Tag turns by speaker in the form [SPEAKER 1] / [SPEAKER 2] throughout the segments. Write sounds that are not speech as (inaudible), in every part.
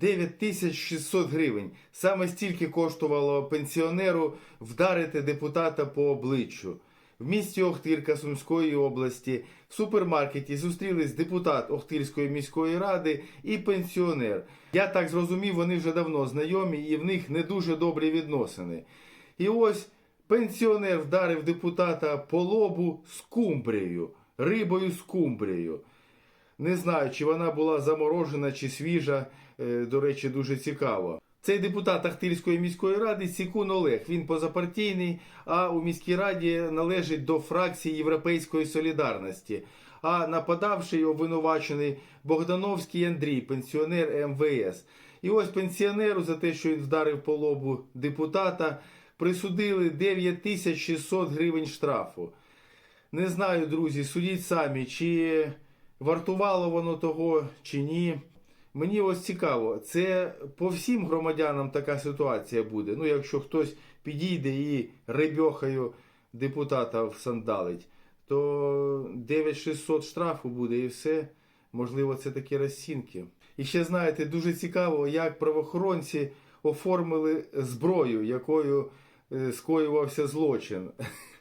[SPEAKER 1] 9600 гривень. Саме стільки коштувало пенсіонеру вдарити депутата по обличчю. В місті Охтирка Сумської області в супермаркеті зустрілись депутат Охтирської міської ради і пенсіонер. Я так зрозумів, вони вже давно знайомі і в них не дуже добрі відносини. І ось пенсіонер вдарив депутата по лобу скумбрією, рибою скумбрією. Не знаю, чи вона була заморожена чи свіжа. Е, До речі, дуже цікаво. Цей депутат Ахтирської міської ради Сікун Олег. Він позапартійний, а у міській раді належить до фракції Європейської солідарності. А нападавший обвинувачений Богдановський Андрій, пенсіонер МВС. І ось пенсіонеру за те, що він вдарив по лобу депутата, присудили 9600 гривень штрафу. Не знаю, друзі, судіть самі, чи вартувало воно того, чи ні. Мені ось цікаво, це по всім громадянам така ситуація буде. Ну, якщо хтось підійде і ребьохаю депутата всандалить, то 9600 штрафу буде і все. Можливо, це такі розцінки. І ще знаєте, дуже цікаво, як правоохоронці оформили зброю, якою е, скоювався злочин.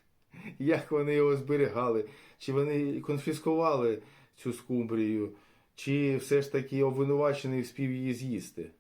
[SPEAKER 1] (laughs) Як вони його зберігали? Чи вони конфіскували цю скумбрію, чи все ж таки обвинувачений вспів її з'їсти?